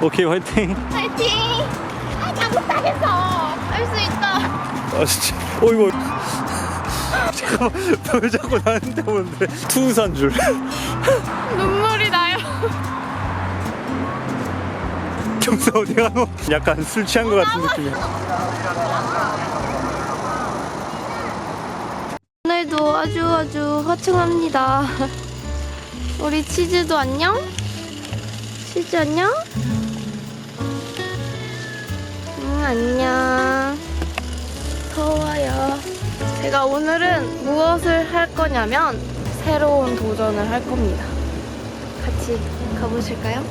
오케이 화이팅 파이팅! 아, 나 못하겠어. 할 수 있다. 아 진짜 어이구 잠깐만 왜 자꾸 나한테 오는데 투우산 줄 눈물이 나요. 경사 어디 가노? 약간 술 취한 것 같은 느낌이야 오늘도 아주 아주 화창합니다. 우리 치즈도 안녕? 치즈 안녕? 응, 안녕. 더워요. 제가 오늘은 무엇을 할 거냐면 새로운 도전을 할 겁니다. 같이 가보실까요?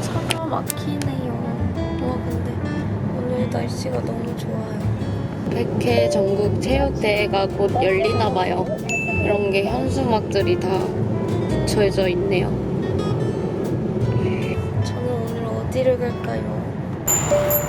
차가 막히네요. 와, 근데 오늘 날씨가 너무 좋아요. 백회 전국 체육대회가 곧 열리나 봐요. 이런 게 현수막들이 다 붙여져 있네요. 저는 오늘 어디를 갈까요?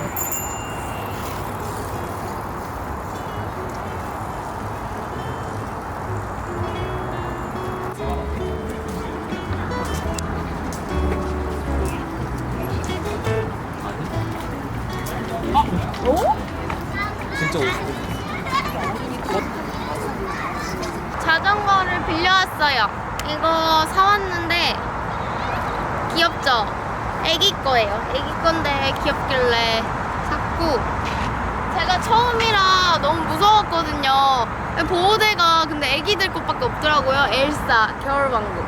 이거 사왔는데 귀엽죠? 애기 거예요. 애기 건데 귀엽길래 샀고 제가 처음이라 너무 무서웠거든요. 보호대가 근데 애기들 것밖에 없더라고요. 엘사 겨울왕국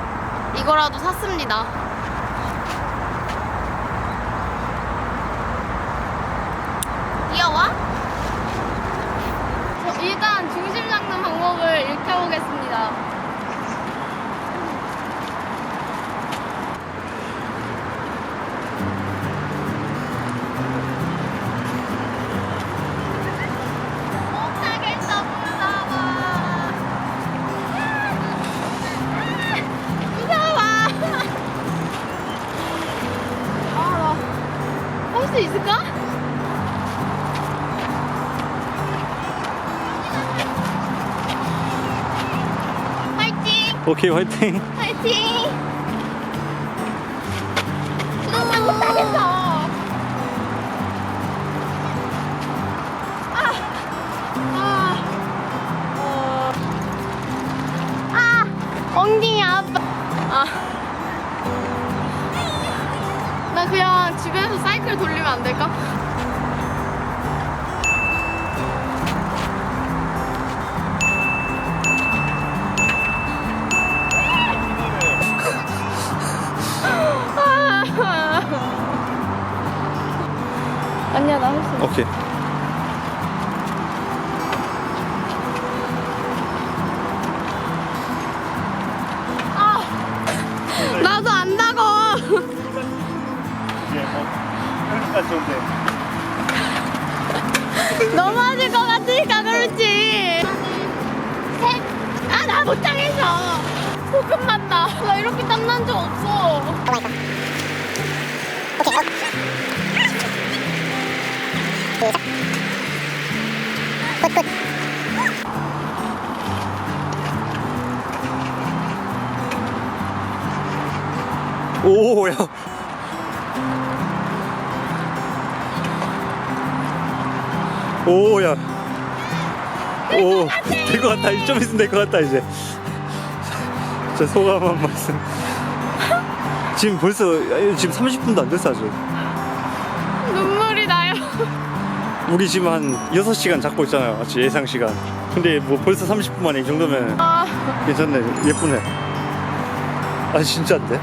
이거라도 샀습니다. 오케이 화이팅 화이팅! 나 못하겠어! 엉덩이 아파. 아. 나 그냥 집에서 사이클 돌리면 안 될까? 오케이 아! 나도 안다고! 이제 뭐 좋은데 넘어질 것 같으니까 그렇지. 셋. 아, 나 못하겠어. 소금 난다. 나 오야. 오될 것 같다. 좀 있으면 될 것 같다 이제. 저 소감 한 말씀. 지금 벌써 지금 30분도 안 됐어 아직. 눈물이 나요. 우리 지금 한 6시간 잡고 있잖아요 아직 예상 시간. 근데 뭐 벌써 30분 만에 이 정도면 아, 괜찮네. 예쁘네. 아 진짜인데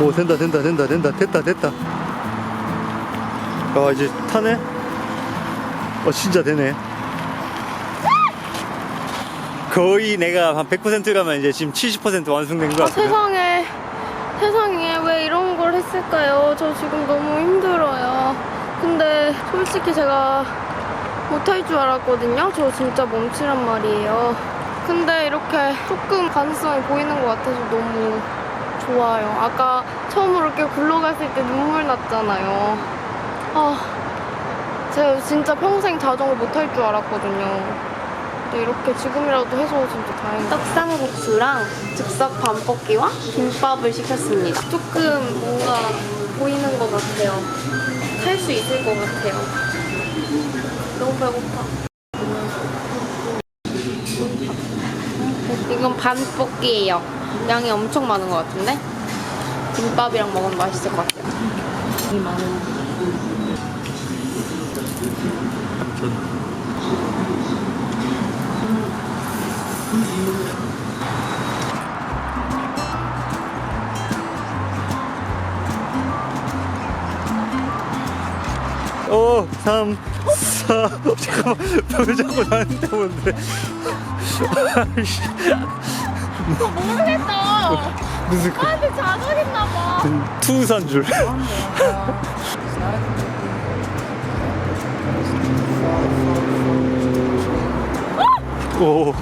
오 된다 된다 된다 된다 됐다 됐다 아 이제 타네 어 진짜 되네 거의 내가 한 100% 가면 이제 지금 70% 완성된 것 아, 같아요 세상에. 세상에 왜 이런 걸 했을까요? 저 지금 너무 힘들어요. 근데 솔직히 제가 못할 줄 알았거든요. 저 진짜 멈추란 말이에요. 근데 이렇게 조금 가능성이 보이는 것 같아서 너무 좋아요. 아까 처음으로 이렇게 굴러갔을 때 눈물 났잖아요. 아, 제가 진짜 평생 자전거 못 탈 줄 알았거든요. 또 이렇게 지금이라도 해서 진짜 다행이다. 떡상국수랑 즉석 밤볶이와 김밥을 시켰습니다. 조금 뭔가 보이는 것 같아요. 살수 있을 것 같아요. 너무 배고파. 이건 밤볶이에요. 양이 엄청 많은 것 같은데? 김밥이랑 먹으면 맛있을 것 같아요. 이 많은. 오, 3, 4. 잠깐만, 왜 자꾸 나한테 오는데? 모르겠어. 무슨 그 나한테 자석있나 봐. 투산 줄. 오,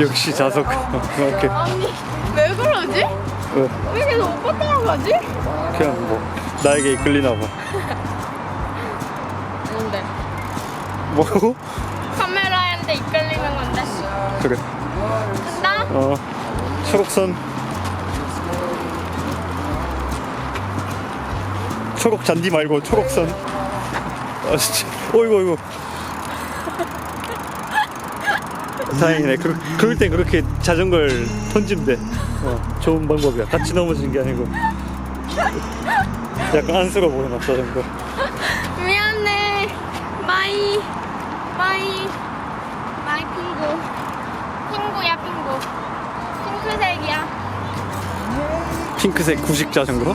역시 자석. 오케이. 아니, 왜 그러지? 왜? 왜 계속 오빠 따라가지? 그냥 뭐 나에게 이끌리나 봐. 뭔데? 뭐라고? 카메라한테 이끌리는 건데. 그래. 간다? 어, 초록선. 초록 잔디 말고 초록선. 아 진짜. 어이구 어이구. 다행이네. 그, 그럴 땐 그렇게 자전거를 던지면 돼. 어, 좋은 방법이야. 같이 넘어지는 게 아니고. 약간 안쓰러워 보여, 나 자전거. 미안해. 마이. 마이. 마이 핑구. 핑크색이야. 핑크색 구식 자전거?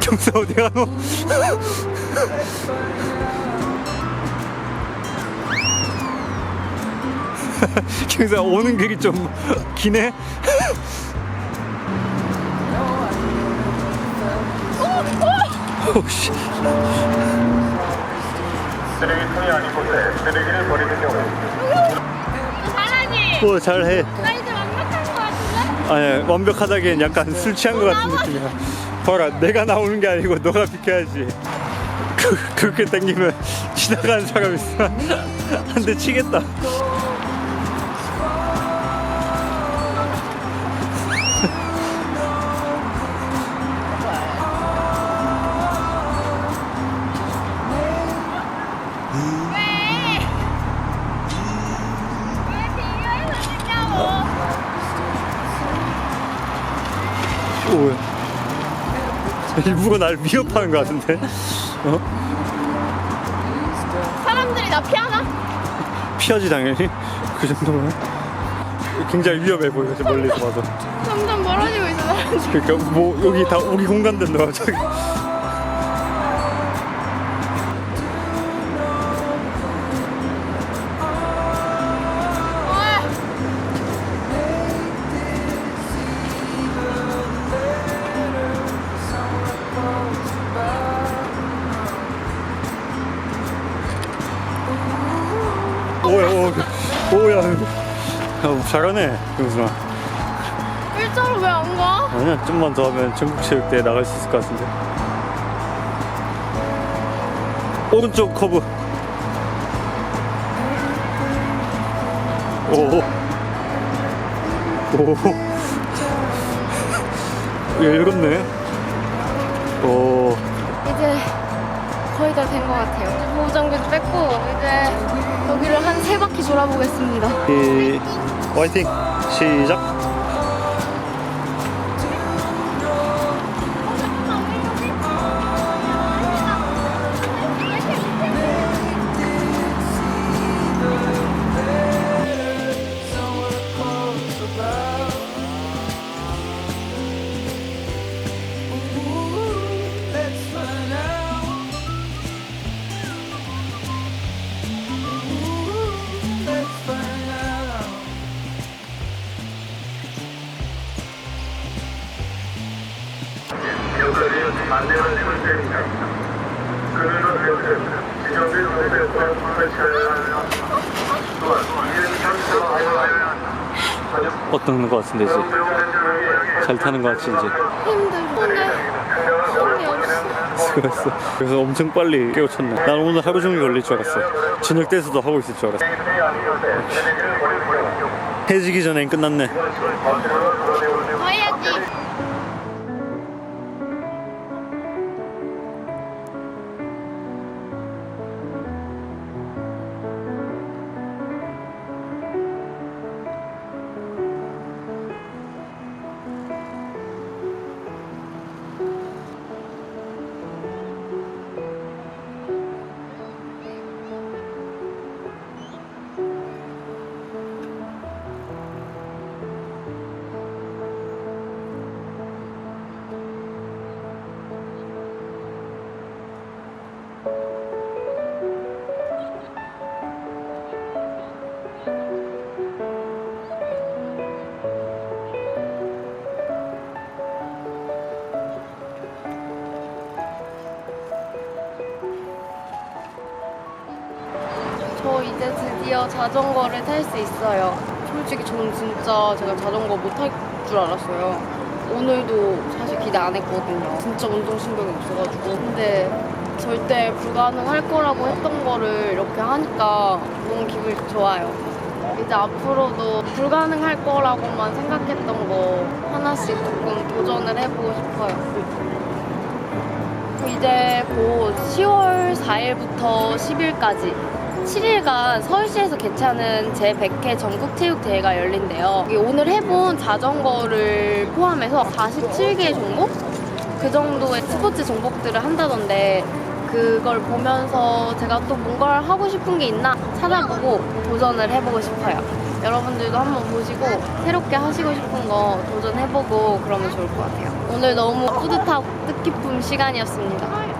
경사 어디 가노? 경사 오는 길이 좀 기네? 오씨 쓰레기통이 아닌 곳에 쓰레기를 버리는 경우. 잘하지? 오 잘해. 나 이제 완벽한 거 같은데? 아니 완벽하다기엔 약간 술 취한 것 같은 느낌이야. 봐라 내가 나오는 게 아니고 너가 비켜야지. 그, 그렇게 땡기면 지나가는 사람 있으면 한 대 치겠다 일부러 날 위협하는 것 같은데 어? 사람들이 나 피하나? 피하지 당연히 그 정도면 굉장히 위험해 보여 저 멀리서 봐도 점점 멀어지고 있어, 사람들이. 그러니까 뭐 여기 다 우리 공간 된다 저기 오 오야 야, 잘하네 경순아. 일자로 왜 안 가? 아니야 좀만 더 하면 전국체육대회 나갈 수 있을 것 같은데. 오른쪽 커브. 오오. 열겁네. 오. 이제 거의 다 된 것 같아요. 보호장비도 뺐고 이제 여기를 한 세 바퀴 돌아보겠습니다. 이, 화이팅 시작 해볼 지정된 또한 이해는 전체로 하여야 합니다 어떤 것 같은데 이제 잘 타는 것 같지 이제. 그랬어. 그래서 엄청 빨리 깨우쳤네. 난 오늘 하루 종일 걸릴 줄 알았어. 저녁 때서도 하고 있을 줄 알았어. 해지기 전엔 끝났네. 저 이제 드디어 자전거를 탈 수 있어요. 솔직히 저는 진짜 제가 자전거 못 탈 줄 알았어요. 오늘도 사실 기대 안 했거든요. 진짜 운동신경이 없어가지고. 근데 절대 불가능할 거라고 했던 거를 이렇게 하니까 너무 기분이 좋아요. 이제 앞으로도 불가능할 거라고만 생각했던 거 하나씩 조금 도전을 해보고 싶어요. 이제 곧 10월 4일부터 10일까지 7일간 서울시에서 개최하는 제100회 전국체육대회가 열린대요. 오늘 해본 자전거를 포함해서 47개 종목? 그 정도의 스포츠 종목들을 한다던데 그걸 보면서 제가 또 뭔가를 하고 싶은 게 있나 찾아보고 도전을 해보고 싶어요. 여러분들도 한번 보시고 새롭게 하시고 싶은 거 도전해보고 그러면 좋을 것 같아요. 오늘 너무 뿌듯하고 뜻깊은 시간이었습니다.